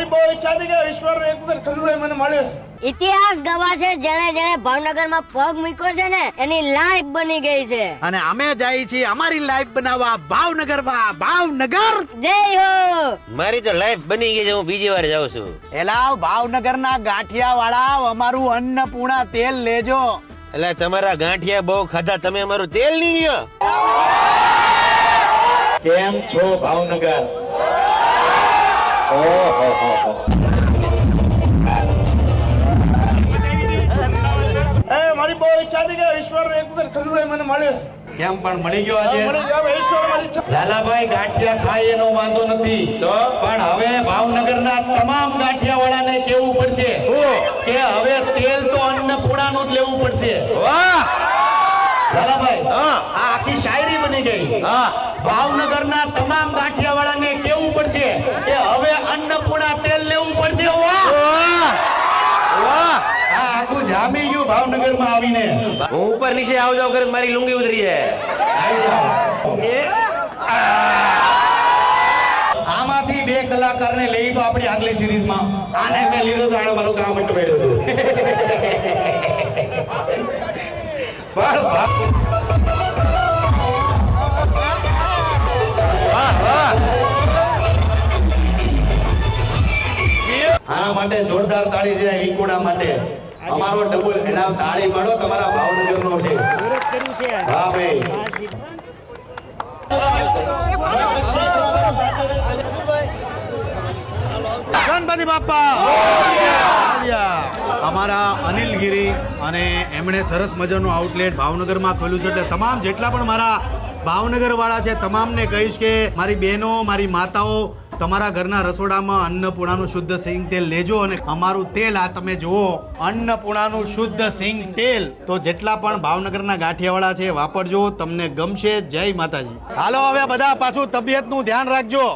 મારી બહુ ઈચ્છા હતી કે ઈશ્વર એક વખત ખજૂરભાઈ મને મળે. ઇતિહાસ ગવાશે જેણે જેણે ભાવનગરમાં પગ મૂક્યો છે ને એની લાઈફ બની ગઈ છે. અને અમે જાય છીએ અમારી લાઈફ બનાવવા ભાવનગરમાં ભાવનગર! જય હો! મારી તો લાઈફ બની ગઈ છે હું બીજી વાર જાઉં છું. એલા ભાવનગરના ગાંઠિયા વાળા અમારું અન્નપૂર્ણા તેલ લેજો. એટલે તમારા ગાંઠિયા બહુ ખાધા તમે અમારું તેલ નહીં લ્યો. કેમ છો ભાવનગર? મારી બહુ ઈચ્છા હતી કે ઈશ્વર એક વખત ખજૂરભાઈ મને મળે. કેમ પણ મળી ગયો આજે? મળી ગયો. હવે ઈશ્વર મારી ઈચ્છા લાલાભાઈ ગાંઠિયા ખાય એનો વાંધો નથી. પણ હવે ભાવનગરના તમામ ગાંઠિયા કેવું પડશે? કે હવે તેલ તો અન્નપૂર્ણાનું જ લેવું પડશે. વાહ! લાલાભાઈ. આ આખી શાયરી બની ગઈ. હા. ભાવનગરના તમામ ગાંઠિયા વાળાને કેવું પડશે? કે અન્નપૂર્ણા તેલ લેવું પડશે આખું જામી ગયું ભાવનગરમાં આવીને. હું ઉપર નીચે આવ જાવ કરે મારી લુંગી ઉતરી જાય. આમાંથી બે કલાકારને લઈ તો આપણી આગલી સિરીઝમાં આને મેં લીધો તો મારું કામ અટવાડ્યું હતું. પણ આના માટે જોરદાર તાળી છે વિકુડા માટે. અમારો ડબલ એના તાળી પાડો, તમારા ભાવનગરનો છે. હા ભાઈ. ગણપતિ બાપા અમારા અનિલ ગીરી અને એમણે સરસ મજાનું આઉટલેટ ભાવનગરમાં ખોલ્યું છે. એટલે તમામ જેટલા પણ મારા ભાવનગર વાળા છે, તમામને કહીશ કે મારી બહેનો, મારી માતાઓ તમારા ઘરના રસોડામાં અન્નપૂર્ણાનું શુદ્ધ સિંગ તેલ લેજો અને અમારું તેલ આ તમે જુઓ. અન્નપૂર્ણાનું શુદ્ધ સિંગ તેલ. તો જેટલા પણ ભાવનગરના ગાંઠિયાવાળા છે, વાપરજો. તમને ગમશે. જય માતાજી. હાલો, હવે બધા પાછું તબિયતનું ધ્યાન રાખજો.